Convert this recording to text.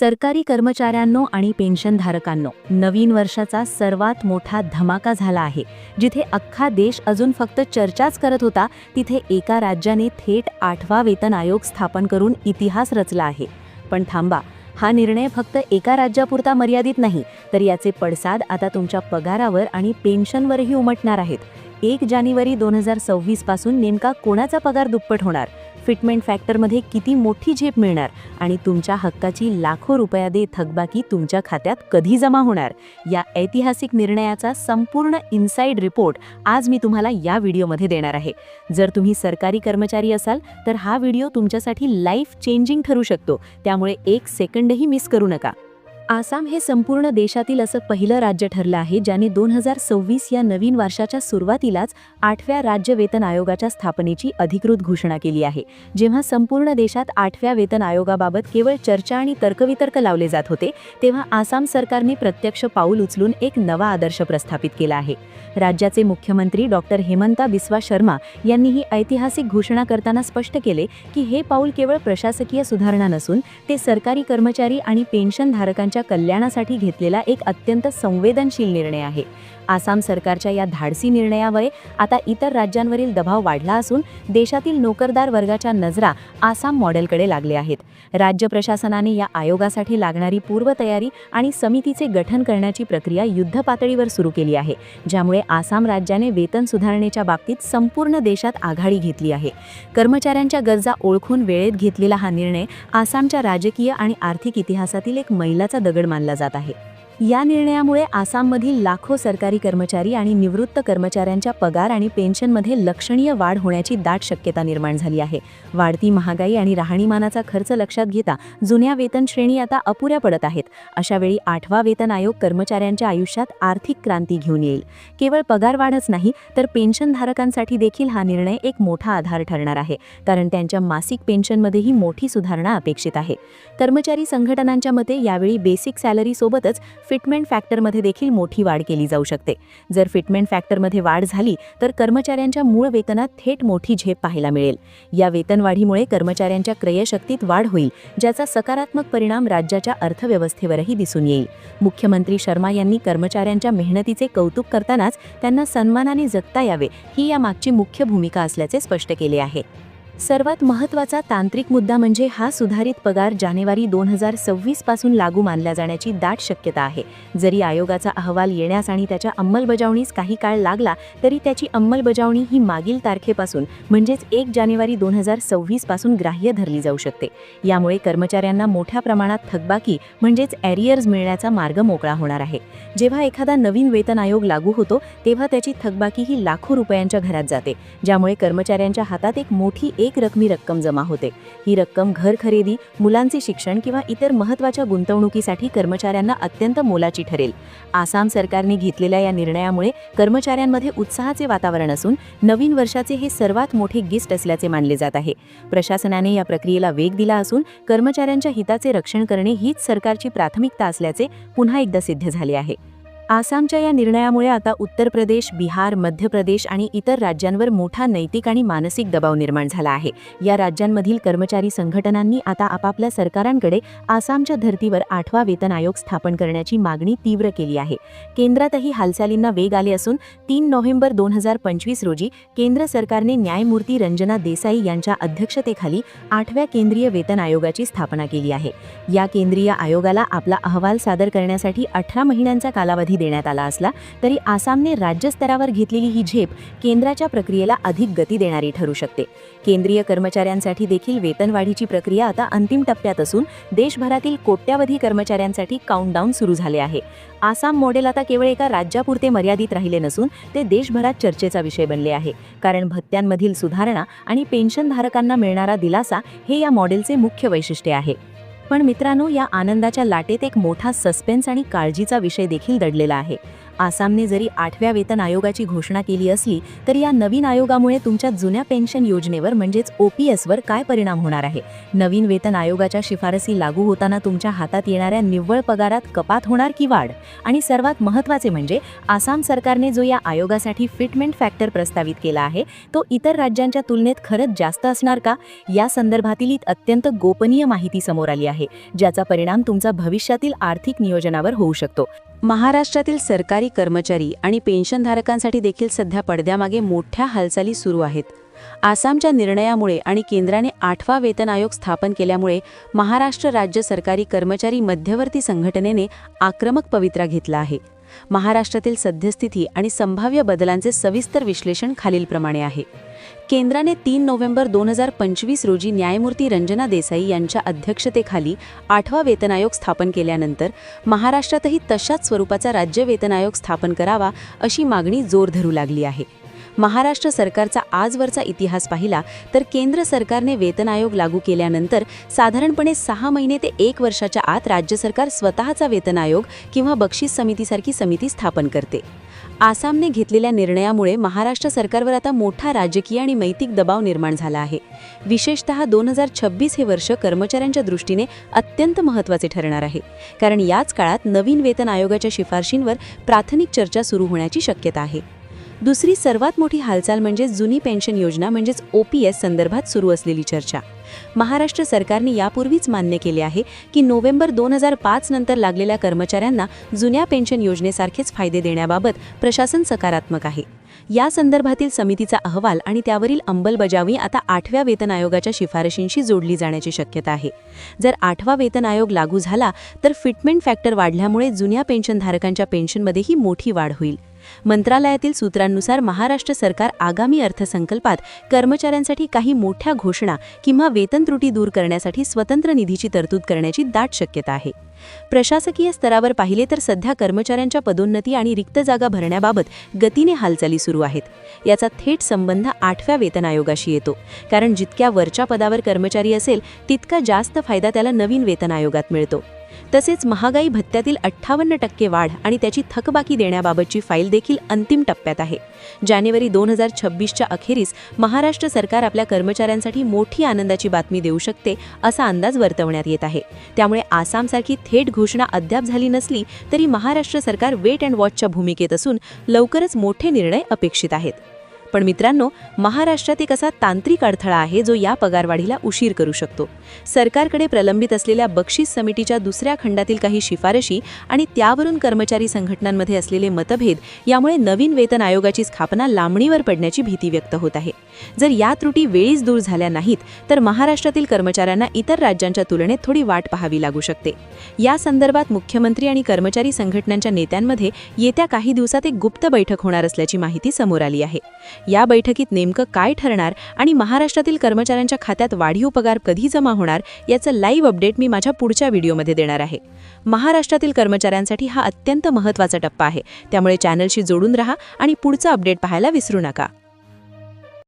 सरकारी कर्मचाऱ्यांनो आणि पेन्शनधारकांनो नवीन वर्षाचा सर्वात मोठा धमाका झाला आहे. जिथे अख्खा देश अजून फक्त चर्चाच करत होता तिथे एका राज्याने थेट आठवा वेतन आयोग स्थापन करून इतिहास रचला आहे. पण थांबा हा निर्णय फक्त एका राज्यापुरता मर्यादित नाही तर याचे पडसाद आता तुमच्या पगारावर आणि पेन्शनवरही उमटणार आहेत. एक जानेवारी दोन हजार सव्वीसपासून नेमका कोणाचा पगार दुप्पट होणार? फिटमेंट फॅक्टरमध्ये किती मोठी झेप मिळणार आणि तुमच्या हक्काची लाखो रुपया दे थकबाकी तुमच्या खात्यात कधी जमा होणार? या ऐतिहासिक निर्णयाचा संपूर्ण इनसाईड रिपोर्ट आज मी तुम्हाला या व्हिडिओमध्ये देणार आहे. जर तुम्ही सरकारी कर्मचारी असाल तर हा व्हिडिओ तुमच्यासाठी लाईफ चेंजिंग ठरू शकतो. त्यामुळे एक सेकंडही मिस करू नका. आसाम हे संपूर्ण देशातील असं पहिलं राज्य ठरलं आहे ज्याने दोन हजार सव्वीस या नवीन वर्षाच्या सुरुवातीलाच आठव्या राज्य वेतन आयोगाच्या स्थापनेची अधिकृत घोषणा केली आहे. जेव्हा संपूर्ण देशात आठव्या वेतन आयोगाबाबत केवळ चर्चा आणि तर्कवितर्क लावले जात होते तेव्हा आसाम सरकारने प्रत्यक्ष पाऊल उचलून एक नवा आदर्श प्रस्थापित केला आहे. राज्याचे मुख्यमंत्री डॉक्टर हेमंता बिस्वा शर्मा यांनी ही ऐतिहासिक घोषणा करताना स्पष्ट केले की हे पाऊल केवळ प्रशासकीय सुधारणा नसून ते सरकारी कर्मचारी आणि पेन्शनधारकांच्या कल्याणासाठी घेतलेला एक अत्यंत संवेदनशील निर्णय आहे. आसाम सरकारच्या या धाडसी निर्णयामुळे आता इतर राज्यांवरील दबाव वाढला असून देशातील नोकरदार वर्गाच्या नजरा आसाम मॉडेलकडे लागले आहेत. राज्य प्रशासनाने या आयोगासाठी लागणारी पूर्वतयारी आणि समितीचे गठन करण्याची प्रक्रिया युद्धपातळीवर सुरू केली आहे ज्यामुळे आसाम राज्याने वेतन सुधारणेच्या बाबतीत संपूर्ण देशात आघाडी घेतली आहे. कर्मचाऱ्यांच्या गरजा ओळखून वेळेत घेतलेला हा निर्णय आसामच्या राजकीय आणि आर्थिक इतिहासातील एक मैलाचा दगड मानला जात आहे. या निर्णयामुळे आसाममधील लाखो सरकारी कर्मचारी आणि निवृत्त कर्मचाऱ्यांच्या पगार आणि पेन्शनमध्ये लक्षणीय वाढ होण्याची दाट शक्यता निर्माण झाली आहे. वाढती महागाई आणि राहणीमानाचा खर्च लक्षात घेता जुन्या वेतन श्रेणी आता अपुऱ्या पडत आहेत. अशावेळी आठवा वेतन आयोग कर्मचाऱ्यांच्या आयुष्यात आर्थिक क्रांती घेऊन येईल. केवळ पगार वाढच नाही तर पेन्शनधारकांसाठी देखील हा निर्णय एक मोठा आधार ठरणार आहे कारण त्यांच्या मासिक पेन्शनमध्येही मोठी सुधारणा अपेक्षित आहे. कर्मचारी संघटनांच्या मते यावेळी बेसिक सॅलरी सोबतच फिटमेंट फॅक्टरमध्ये देखील मोठी वाढ केली जाऊ शकते. जर फिटमेंट फॅक्टरमध्ये वाढ झाली तर कर्मचाऱ्यांच्या मूळ वेतनात थेट मोठी झेप पाहायला मिळेल. या वेतनवाढीमुळे कर्मचाऱ्यांच्या क्रयशक्तीत वाढ होईल ज्याचा सकारात्मक परिणाम राज्याच्या अर्थव्यवस्थेवरही दिसून येईल. मुख्यमंत्री शर्मा यांनी कर्मचाऱ्यांच्या मेहनतीचे कौतुक करतानाच त्यांना सन्मानाने जगता यावे ही यामागची मुख्य भूमिका असल्याचे स्पष्ट केले आहे. सर्वात महत्त्वाचा तांत्रिक मुद्दा म्हणजे हा सुधारित पगार जानेवारी दोन हजार सव्वीसपासून लागू मानला जाण्याची दाट शक्यता आहे. जरी आयोगाचा अहवाल येण्यास आणि त्याच्या अंमलबजावणीस काही काळ लागला तरी त्याची अंमलबजावणी ही मागील तारखेपासून म्हणजेच एक जानेवारी दोन हजार सव्वीसपासून ग्राह्य धरली जाऊ शकते. यामुळे कर्मचाऱ्यांना मोठ्या प्रमाणात थकबाकी म्हणजेच ॲरियर्स मिळण्याचा मार्ग मोकळा होणार आहे. जेव्हा एखादा नवीन वेतन आयोग लागू होतो तेव्हा त्याची थकबाकी ही लाखो रुपयांच्या घरात जाते ज्यामुळे कर्मचाऱ्यांच्या हातात एक मोठी एक रकमी रक्कम जमा होते. ही रक्कम घर खरेदी मुलांचे शिक्षण किंवा इतर महत्त्वाच्या गुंतवणुकीसाठी कर्मचाऱ्यांना अत्यंत मोलाची ठरेल. आसाम सरकारने घेतलेल्या या निर्णयामुळे कर्मचाऱ्यांमध्ये उत्साहाचे वातावरण असून नवीन वर्षाचे हे सर्वात मोठे गिस्ट असल्याचे मानले जात आहे. प्रशासनाने या प्रक्रियेला वेग दिला असून कर्मचाऱ्यांच्या हिताचे रक्षण करणे हीच सरकारची प्राथमिकता असल्याचे पुन्हा एकदा सिद्ध झाले आहे. आसामच्या या निर्णयामुळे आता उत्तर प्रदेश बिहार मध्य प्रदेश आणि इतर राज्यांवर मोठा नैतिक आणि मानसिक दबाव निर्माण झाला आहे. या राज्यांमधील कर्मचारी संघटनांनी आता आपापल्या सरकारांकडे आसामच्या धर्तीवर आठवा वेतन आयोग स्थापन करण्याची मागणी तीव्र केली आहे. केंद्रातही हालचालींना वेग आले असून तीन नोव्हेंबर दोन हजार पंचवीस रोजी केंद्र सरकारने न्यायमूर्ती रंजना देसाई यांच्या अध्यक्षतेखाली आठव्या केंद्रीय वेतन आयोगाची स्थापना केली आहे. या केंद्रीय आयोगाला आपला अहवाल सादर करण्यासाठी अठरा महिन्यांचा कालावधी देण्यात आला असला तरी आसामने राज्यस्तरावर घेतलेली ही झेप केंद्राच्या प्रक्रियेला अधिक गती देणारी ठरू शकते. केंद्रीय कर्मचाऱ्यांसाठी देखील वेतनवाढीची प्रक्रिया आता अंतिम टप्प्यात असून देशभरातील कोट्यावधी कर्मचाऱ्यांसाठी काउंटडाऊन सुरू झाले आहे. आसाम मॉडेल आता केवळ एका राज्यापुरते मर्यादित राहिले नसून ते देशभरात चर्चेचा विषय बनले आहे. कारण भत्त्यांमधील सुधारणा आणि पेन्शनधारकांना मिळणारा दिलासा हे या मॉडेलचे मुख्य वैशिष्ट्य आहे. पण मित्रांनो या आनंदाच्या लाटेत एक मोठा सस्पेन्स आणि काळजीचा विषय देखील दडलेला आहे. आसामने जरी आठव्या वेतन आयोगाची घोषणा केली असली तरी या नवीन आयोगामुळे तुमच्या जुन्या पेन्शन योजनेवर म्हणजेच ओ पी एसवर काय परिणाम होणार आहे? नवीन वेतन आयोगाच्या शिफारसी लागू होताना तुमच्या हातात येणाऱ्या निव्वळ पगारात कपात होणार की वाढ? आणि सर्वात महत्त्वाचे म्हणजे आसाम सरकारने जो या आयोगासाठी फिटमेंट फॅक्टर प्रस्तावित केला आहे तो इतर राज्यांच्या तुलनेत खरंच जास्त असणार का? या संदर्भातील अत्यंत गोपनीय माहिती समोर आली आहे ज्याचा परिणाम तुमचा भविष्यातील आर्थिक नियोजनावर होऊ शकतो. महाराष्ट्रातील सरकारी कर्मचारी आणि पेन्शनधारकांसाठी देखील सध्या पडद्यामागे मोठ्या हालचाली सुरू आहेत. आसामच्या निर्णयामुळे आणि केंद्राने आठवा वेतन आयोग स्थापन केल्यामुळे महाराष्ट्र राज्य सरकारी कर्मचारी मध्यवर्ती संघटनेने आक्रमक पवित्रा घेतला आहे. महाराष्ट्रातील सद्यस्थिती आणि संभाव्य बदलांचे सविस्तर विश्लेषण खालीलप्रमाणे आहे. केंद्राने तीन नोव्हेंबर दोन हजार पंचवीस रोजी न्यायमूर्ती रंजना देसाई यांच्या अध्यक्षतेखाली आठवा वेतन आयोग स्थापन केल्यानंतर महाराष्ट्रातही तशाच स्वरूपाचा राज्य वेतन आयोग स्थापन करावा अशी मागणी जोर धरू लागली आहे. महाराष्ट्र सरकारचा आजवरचा इतिहास पाहिला तर केंद्र सरकारने वेतन आयोग लागू केल्यानंतर साधारणपणे सहा महिने ते एक वर्षाच्या आत राज्य सरकार स्वतःचा वेतन आयोग किंवा बक्षीस समितीसारखी समिती स्थापन करते. आसामने घेतलेल्या निर्णयामुळे महाराष्ट्र सरकारवर आता मोठा राजकीय आणि नैतिक दबाव निर्माण झाला आहे. विशेषतः दोन हजार छब्बीस हे वर्ष कर्मचाऱ्यांच्या दृष्टीने अत्यंत महत्त्वाचे ठरणार आहे. कारण याच काळात नवीन वेतन आयोगाच्या शिफारशींवर प्राथमिक चर्चा सुरू होण्याची शक्यता आहे. दुसरी सर्वात मोठी हालचाल म्हणजे जुनी पेन्शन योजना म्हणजेच ओ पी एस संदर्भात सुरू असलेली चर्चा. महाराष्ट्र सरकारने यापूर्वीच मान्य केले आहे की नोव्हेंबर दोन हजार पाच नंतर लागलेल्या कर्मचाऱ्यांना जुन्या पेन्शन योजनेसारखेच फायदे देण्याबाबत प्रशासन सकारात्मक आहे. या संदर्भातील समितीचा अहवाल आणि त्यावरील अंमलबजावणी आता आठव्या वेतन आयोगाच्या शिफारशींशी जोडली जाण्याची शक्यता आहे. जर आठवा वेतन आयोग लागू झाला तर फिटमेंट फॅक्टर वाढल्यामुळे जुन्या पेन्शनधारकांच्या पेन्शनमध्येही मोठी वाढ होईल. मंत्रालयातील सूत्रांनुसार महाराष्ट्र सरकार आगामी अर्थसंकल्पात कर्मचाऱ्यांसाठी काही मोठ्या घोषणा किंवा वेतन त्रुटी दूर करण्यासाठी स्वतंत्र निधीची तरतूद करण्याची दाट शक्यता आहे. प्रशासकीय स्तरावर पाहिले तर सध्या कर्मचाऱ्यांच्या पदोन्नती आणि रिक्त जागा भरण्याबाबत गतीने हालचाली सुरू आहेत. याचा थेट संबंध आठव्या वेतन आयोगाशी येतो. कारण जितक्या वरच्या पदावर कर्मचारी असेल तितका जास्त फायदा त्याला नवीन वेतन आयोगात मिळतो. तसेच महागाई भत्त्यातील अठ्ठावन्न टक्के वाढ आणि त्याची थकबाकी देण्याबाबतची फाईल देखील अंतिम टप्प्यात आहे. जानेवारी दोन हजार छब्बीसच्या अखेरीस महाराष्ट्र सरकार आपल्या कर्मचाऱ्यांसाठी मोठी आनंदाची बातमी देऊ शकते असा अंदाज वर्तवण्यात येत आहे. त्यामुळे आसामसारखी थेट घोषणा अद्याप झाली नसली तरी महाराष्ट्र सरकार वेट अँड वॉचच्या भूमिकेत असून लवकरच मोठे निर्णय अपेक्षित आहेत. पण मित्रांनो महाराष्ट्रात एक असा तांत्रिक अडथळा आहे जो या पगारवाढीला उशीर करू शकतो. सरकारकडे प्रलंबित असलेल्या बक्षीस समितीच्या दुसऱ्या खंडातील काही शिफारशी आणि त्यावरून कर्मचारी संघटनांमध्ये असलेले मतभेद यामुळे नवीन वेतन आयोगाची स्थापना लांबणीवर पडण्याची भीती व्यक्त होत आहे. जर या त्रुटी वेळीच दूर झाल्या नाहीत तर महाराष्ट्रातील कर्मचाऱ्यांना इतर राज्यांच्या तुलनेत थोडी वाट पाहावी लागू शकते. या संदर्भात मुख्यमंत्री आणि कर्मचारी संघटनांच्या नेत्यांमध्ये येत्या काही दिवसात एक गुप्त बैठक होणार असल्याची माहिती समोर आली आहे. या बैठकीत नेमकं काय ठरणार आणि महाराष्ट्रातील कर्मचाऱ्यांच्या खात्यात वाढीव पगार कधी जमा होणार याचं लाईव्ह अपडेट मी माझ्या पुढच्या व्हिडिओमध्ये देणार आहे. महाराष्ट्रातील कर्मचाऱ्यांसाठी हा अत्यंत महत्त्वाचा टप्पा आहे. त्यामुळे चॅनलशी जोडून राहा आणि पुढचं अपडेट पाहायला विसरू नका.